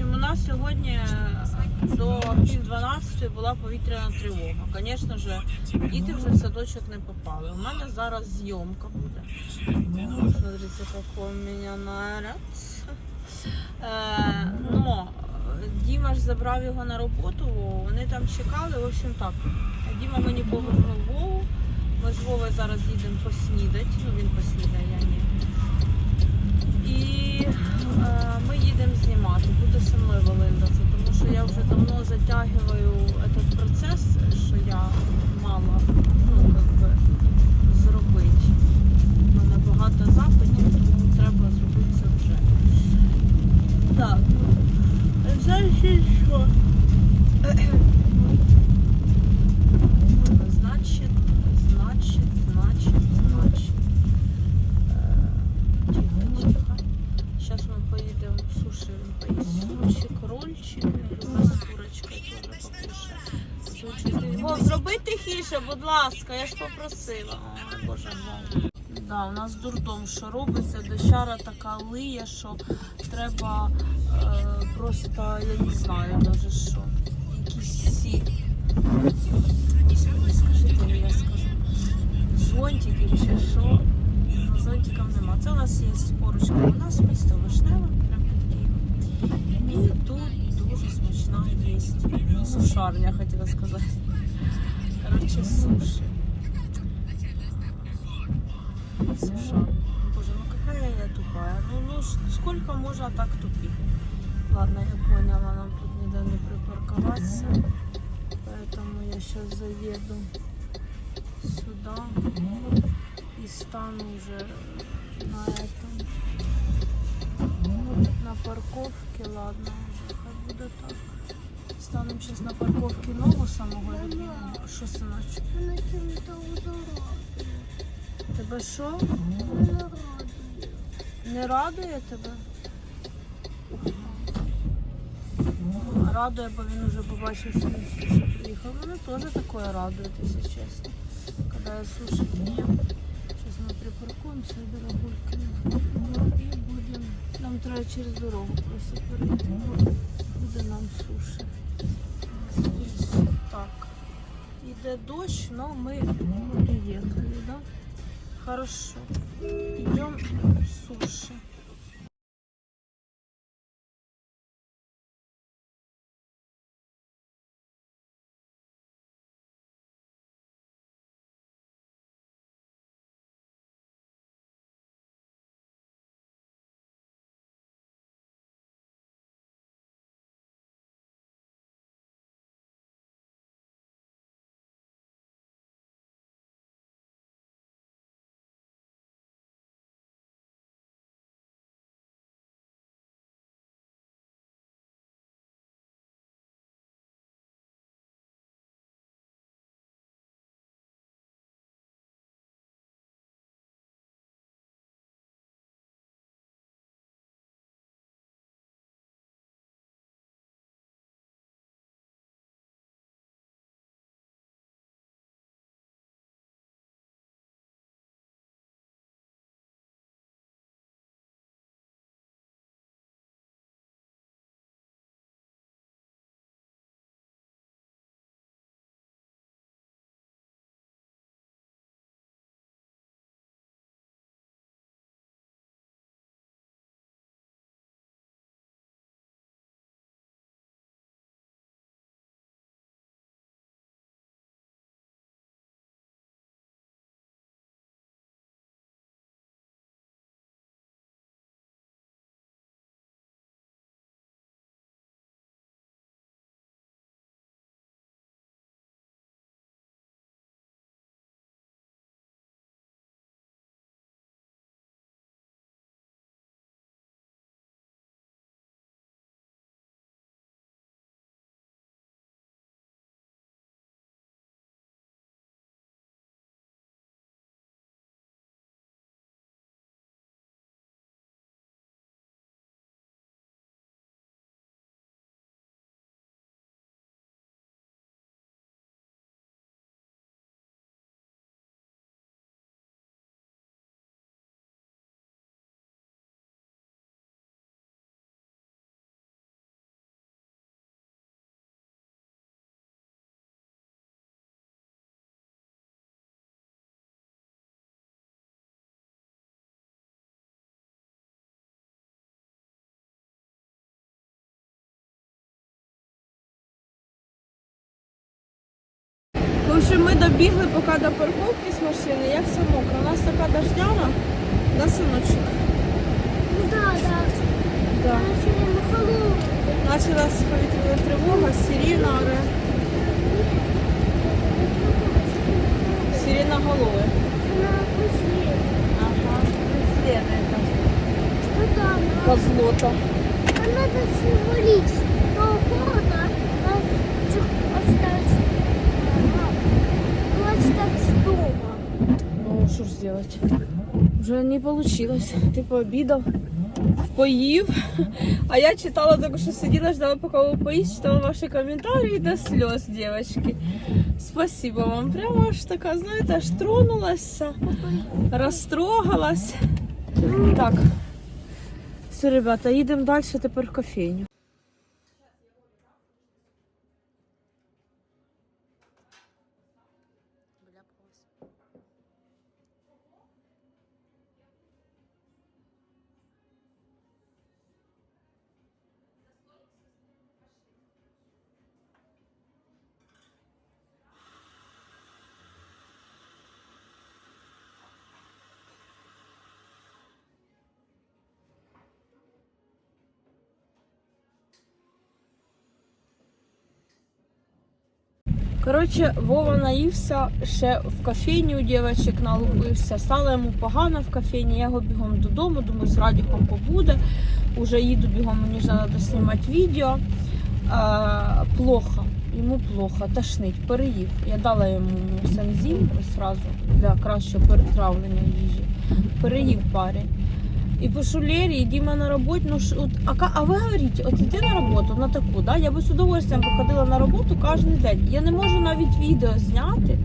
общем, у нас сьогодні до пів 12 була повітряна тривога. Звісно ж, діти вже в садочок не попали. У мене зараз зйомка буде. Смотрите, какой у мене наряд. Е, но Діма ж забрав його на роботу, вони там чекали. В общем так. Діма мені повернув Вову. Ми з Вовою зараз їдемо поснідати. Ну він поснідає, я ні. І ми їдемо знімати. Буде зі мною Валинда, тому що я вже давно затягую этот процес, що я мала ну, би, зробити. У мене багато запитів, тому треба зробити це вже. Так. Зараз ще що? Значить, значить, значить, значить. Е, Тихо, тихо. Зараз ми поїдемо в суші, поїсть суші, рольчик, у нас курочка теж покушає. Вов, зроби тихіше, будь ласка, я ж попросила. Боже мой. Да, у нас дурдом, що робиться, дощара така лиє, що треба е, просто, я не знаю навіть що, якісь ці, скажіть мені, я скажу, зонтики чи що, Ну, зонтиків нема. Це у нас є поруч, у нас місто Вишневе, прямо під Києвом. І тут смачна є сушарня, хотіла сказати. Коротше, суші. Сушарня. Боже, ну какая я тупая. Ну, ну ш- сколько можно так тупить? Ладно, я поняла, нам тут ніде не припарковаться. Поэтому я сейчас заеду сюда и стану уже на этом на парковке. Ладно, уже хай буде так. Станем сейчас на парковке ногу самого любимого. Що, синочок? Вона чим-то. Тебе що? Не радує тебе? Радує, бо він вже побачив, що він суші приїхав. Мене теж таке радує, якщо чесно. Коли я суші ем. Зараз ми припаркуємося, дорогульки. І будемо. Нам треба через дорогу просто перейти. Буде нам суші. Так. Іде дощ, але ми приїхали, да? Хорошо. Идем суши. Общем, ми добігли поки до парковки з машини, як все мокро. У нас така дождяна, да, синочок? Ну да, да. Почалась повітряна тривога, сирена, оре. Сирена голови. Ага, Лена Ну да, Козлота. она это символично. До города нас чуть осталось. Ну, остаться дома. Ну, зробити? Вже не вийшло. Ти пообідав, поїв. А я читала только що сиділа, ждала, поки ви поїсть, читала ваші коментарі до сльоз, дівчатки. Спасибо вам. Прямо аж така, знаєте, аж тронулася, розтрогалась. Так. Все, ребята, їдемо далі тепер в кофейню. Коротше, Вова наївся ще в кофейні у дівчаток налупився. Стало йому погано в кофейні. Я його бігом додому, думаю, з Радіком побуде. Уже їду бігом, мені ж треба доснімати відео. Е, плохо, йому плохо, тошнить, переїв. Я дала йому сензін сразу для кращого перетравлення їжі. Переїв парень. І пишу Лері, і Діма на роботі. Ну, ш- от, а, а ви говорите, от іди на роботу, на таку, да? я би з удовольствием походила на роботу кожен день. Я не можу навіть відео зняти,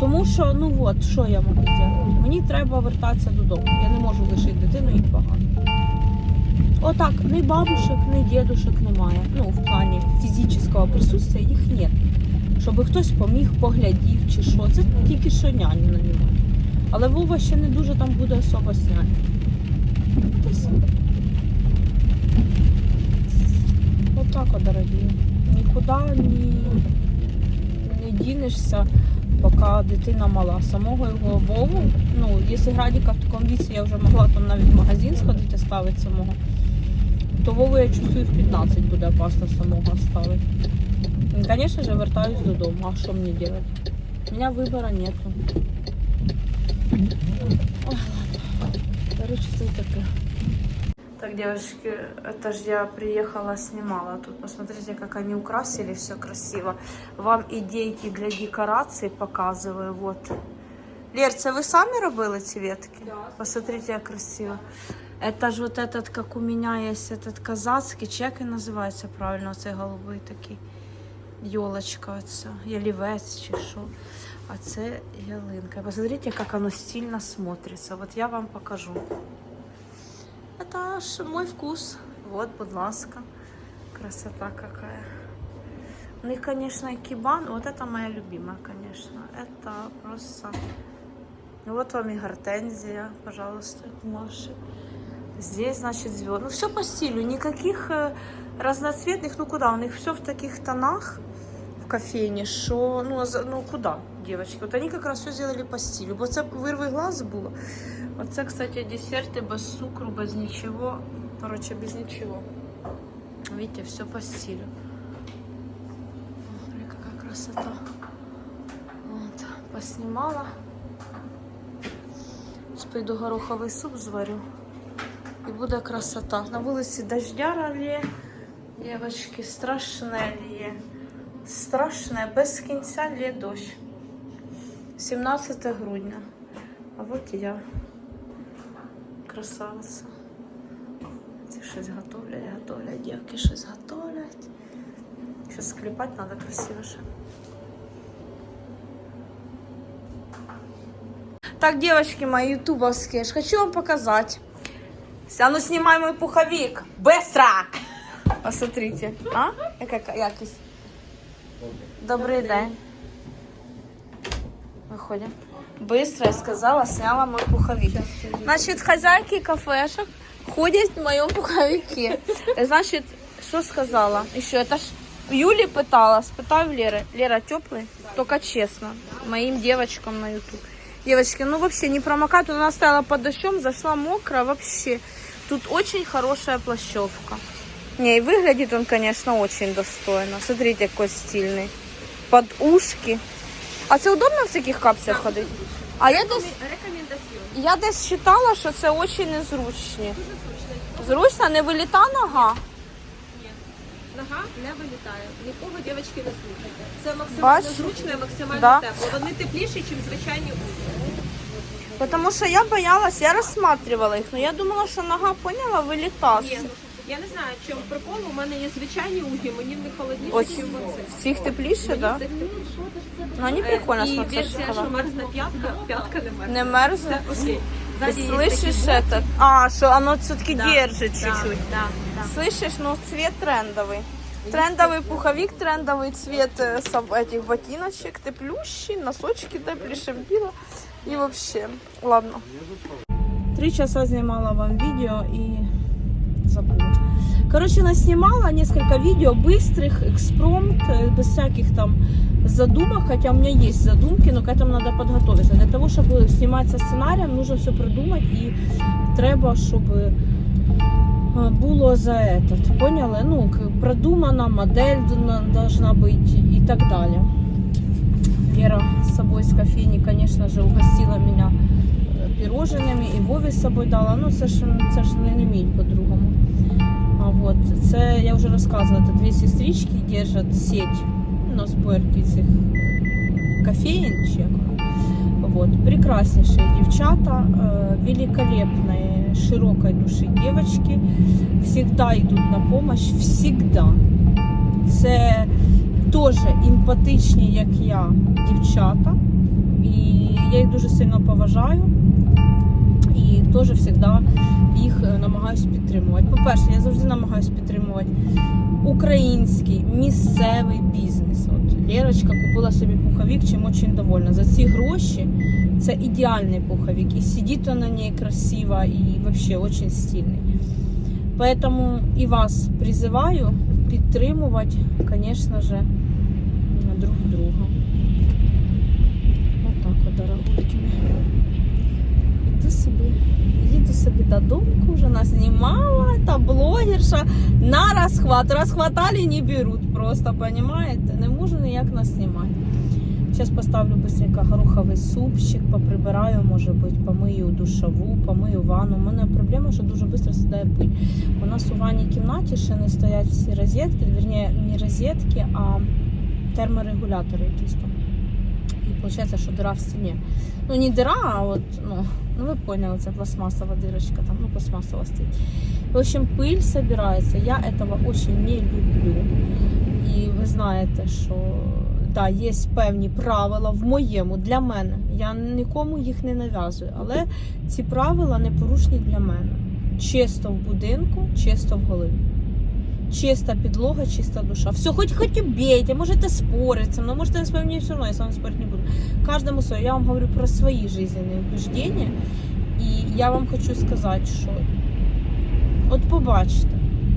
тому що, ну от, що я можу зробити? Мені треба вертатися додому. Я не можу лишити дитину і погано. Отак, ні бабушек, ні дідушек немає. Ну, в плані фізичного присутствия їх нет. Щоб хтось поміг, поглядів чи що. Це тільки що няні на нього. Але Вова ще не дуже там буде особо сняти. Так вот. Нікуди ні, не дінешся, поки дитина мала. Самого його Вову, ну, якщо Градіка в такому віці я вже могла там навіть в магазин сходити ставити самого, то Вову я чувствую в 15 буде опасно самого ставити. Звісно ж, вертаюсь додому. А що мені робити? У мене вибору нету. Короче, це таке. Так, девочки, это же я приехала, снимала тут. Посмотрите, как они украсили, все красиво. Вам идейки для декораций показываю. Вот. Лер, це ви самі робили ці ветки? Да. Посмотрите, як красиво. Это ж вот этот, как у меня есть этот казацкий, чи як він називається правильно, оцей голубий такий. Йолочка оця, ялівець чи що. А це ялинка. Посмотрите, как оно стильно смотрится. Вот я вам покажу. Это ж мой вкус. Вот, будь ласка. Красота какая. У них, конечно, и кибан. Вот это моя любимая, конечно. Это просто... Ну, Вот вам и гортензия, пожалуйста, от Маши. Здесь, значит, звезд. Ну, все по стилю. Никаких э, разноцветных. Ну, куда? У них все в таких тонах в кофейне, що ну, за- ну куди, девочки? От вони якраз все зробили по стилю. Бо це вирви глаз було. Оце, кстати, десерти без цукру, без нічого. Короче, без нічого. Видите, все по стилю. Смотри, какая красота. Вот, поснимала. Сейчас гороховий суп зварю. І буде красота. На вулиці дождяра лє. Девочки, страшне лє. Страшне, без кінця лє дощ. 17 грудня. А от і я. Красавиця. Ці щось готовлять, готовлять, дівки щось готовлять. Щось склепати треба красивіше. Так, девочки мои ютубовские, я ж хочу вам показать. А ну снимай мой пуховик. Быстро! Посмотрите. А? Яка якість? Добрий день. Виходимо. Быстро, я сказала, сняла мой пуховик. Значит, хозяйки кафешек ходят в моем пуховике. Значит, что сказала? Еще это ж Юли пытала, спитаю Леры. Лера, теплый? Только честно. Моим девочкам на YouTube. Девочки, ну вообще не промокать. Она стояла под дождем, зашла мокрая вообще. Тут очень хорошая плащевка. Не, и выглядит он, конечно, очень достойно. Смотрите, какой стильный. Под ушки. А це удобно в таких капцях ходити? А я десь, я десь читала, що це дуже незручні. Зручно, не виліта нога. Нога не вилітає. Нікого дівчатки не слухайте. Це максимально Бач? зручно і максимально Да. тепло. Вони тепліші, ніж звичайні угі. Тому що я боялась, я розсматривала їх, але я думала, що нога поняла, виліта. Ні, я не знаю, чим прикол. У мене є звичайні угі, мені не холодніше, Ось ніж оце. в цих тепліше, да? Цих тепліше. Ну, вони прикольно Е, І смотряться. версія, що мерзне п'ятка, п'ятка не мерзне. Не мерзне? Це окей. Ты Ззаді є слышишь такі этот? А, что оно все-таки Да, держит да, чуть-чуть. Да, да. Слышишь, ну цвет трендовый. Трендовый пуховик, трендовый цвет э, соб- этих ботиночек, теплющий, носочки теплі, шевдила. И вообще, ладно. Три часа снимала вам видео и забыла. Короче, наснимала несколько видео быстрых, экспромт, э, без всяких там задумок, хотя у меня есть задумки, но к этому надо подготовиться. Для того, чтобы снимать со сценарием, нужно все придумать и треба, щоб е, було за этот, поняли? Ну, к- продумана модель дна- должна быть и так далее. Лера с собой с кофейни, конечно же, угостила меня э, пироженими і Вові з собою дала. Ну, це ж, це ж не, не вміють по-другому. Вот, це я вже розказувала, це дві сестрички держать сеть на зборці цих кофеїн, чи як. Вот, прекраснейшие девчата, э, великолепные, широкой души девочки, всегда идут на помощь, всегда. Це теж емпатичні, як я, дівчата. І я їх дуже сильно поважаю. І теж завжди їх е, намагаюся підтримувати. По-перше, я завжди намагаюся підтримувати український місцевий бізнес. От Лерочка купила собі пуховик, чим дуже довольна. За ці гроші це ідеальний пуховик. І сидить он на ній красиво, і взагалі дуже стильний. Поэтому і вас призиваю підтримувати, звісно же, друг друга. Отак от, дорогулькими. Іду собі, собі додому, вже наснімала, та блогерша на розхват. Розхватали не беруть просто, понимаете? Не можу ніяк наснімати. Зараз поставлю быстренько гороховий супчик, поприбираю, може бути, помию душову, помию ванну. У мене проблема, що дуже швидко сідає пиль. У нас у ванній кімнаті ще не стоять всі розетки, вірні, не розетки, а терморегулятори якісь там. Виходить, що дира в стіні. Ну, не дира, а от, ну, ну ви поняли, це пластмасова дирочка, там, ну, пластмасова стоїть. В общем, пыль собирается. Я этого очень не люблю. І ви знаєте, що да, є певні правила в моєму для мене. Я нікому їх не нав'язую, але ці правила непорушні для мене. Чисто в будинку, чисто в голові. Чиста підлога, чиста душа. Все, хоч хоч бейте, можете спорити, але можете не спорити, все одно, я з вами спорити не буду. Каждому своє. Я вам говорю про свої жизненні убеждения. І я вам хочу сказати, що от побачите,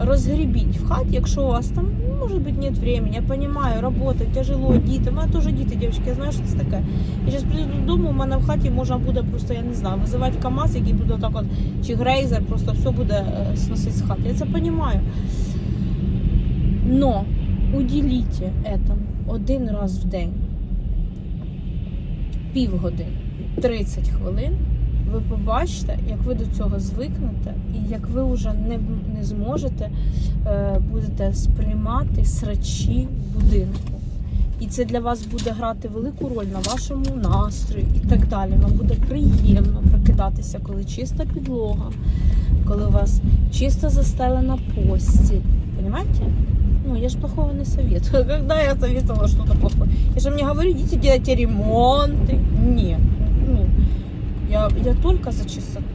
розгрібіть в хаті, якщо у вас там, ну, може бути, нет времени, я понимаю, робота, тяжело, діти. У мене теж діти, дівчатки, я знаю, що це таке. Я зараз прийду додому, у мене в хаті можна буде просто, я не знаю, визивати КАМАЗ, який буде так от, чи грейзер, просто все буде е, сносити з хати. Я це розумію. Но уділіть этому один раз в день, півгодини, 30 хвилин, ви побачите, як ви до цього звикнете, і як ви вже не, не зможете е, будете сприймати срачі будинку. І це для вас буде грати велику роль на вашому настрої і так далі. Вам буде приємно прокидатися, коли чиста підлога, коли у вас чисто застелена постіль Понимаете? Ну, я ж плохого не советую. Когда я советовала что-то плохое? Я же мне говорю, идите делайте ремонты. Нет. Ну, я, я только за чистоту.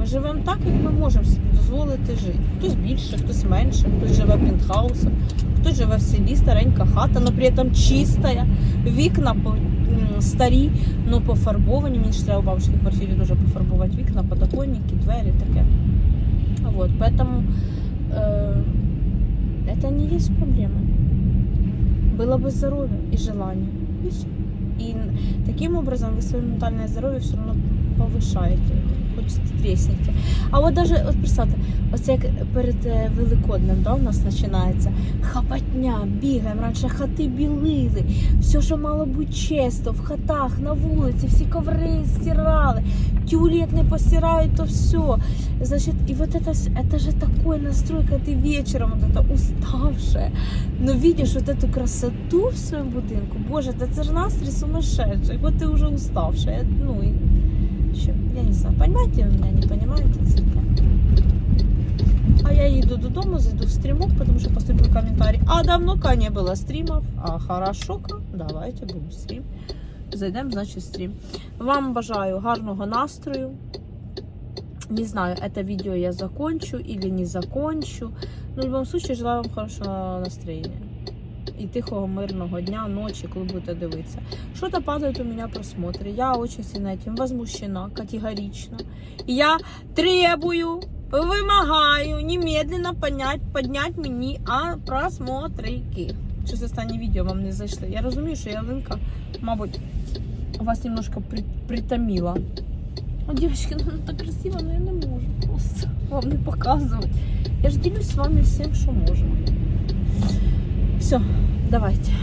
Ми живемо так, як ми можемо собі дозволити жити. Хтось більше, хтось менше, хтось живе в пентхаусах, хтось живе в селі, старенька хата, але при цьому чиста. Вікна по- м, старі, але пофарбовані. Мені ж треба в бабушкій квартирі дуже пофарбувати вікна, подоконники, двері, таке. Вот, поэтому э, это не есть проблема. было бы здоровье и желание. И все. И н- таким образом вы свое ментальное здоровье все равно повишаєте, хоч тресните. А от даже, от представте, ось як перед е, Великоднем да, у нас починається хапатня, бігаємо, раніше хати білили, все, що мало бути чисто, в хатах, на вулиці, всі коври стирали, тюлі як не постирають, то все. Значит, и вот это, вс- это же такой настрой, когда ты вечером вот это уставшая, но видишь вот эту красоту в своем будинку, боже, это, это же настрой сумасшедший, вот ты уже уставшая, ну и еще, я не знаю, понимаете вы меня, не понимаете, это такое. А я иду додому, зайду в стримок, потому что поступил комментарий. А давно-ка не было стримов. А хорошо-ка, давайте будем стрім. Зайдемо, значить, стрім. Вам бажаю гарного настрою. Не знаю, это видео я закончу или не закончу. Но в любом случае желаю вам хорошего настроения. І тихого мирного дня, ночі, коли будете дивитися. Что-то падает у меня просмотры. Я очень сильно этим возмущена, категорично. Я требую, вимагаю немедленно поднять, поднять мені а, просмотрики. Щось останнє відео вам не зайшли. Я розумію, що ялинка, мабуть, вас немножко при, притомила. О, девочки, ну так красиво, но я не можу просто вам не показувати. Я ж ділюсь з вами всім, що можна. Все, давайте.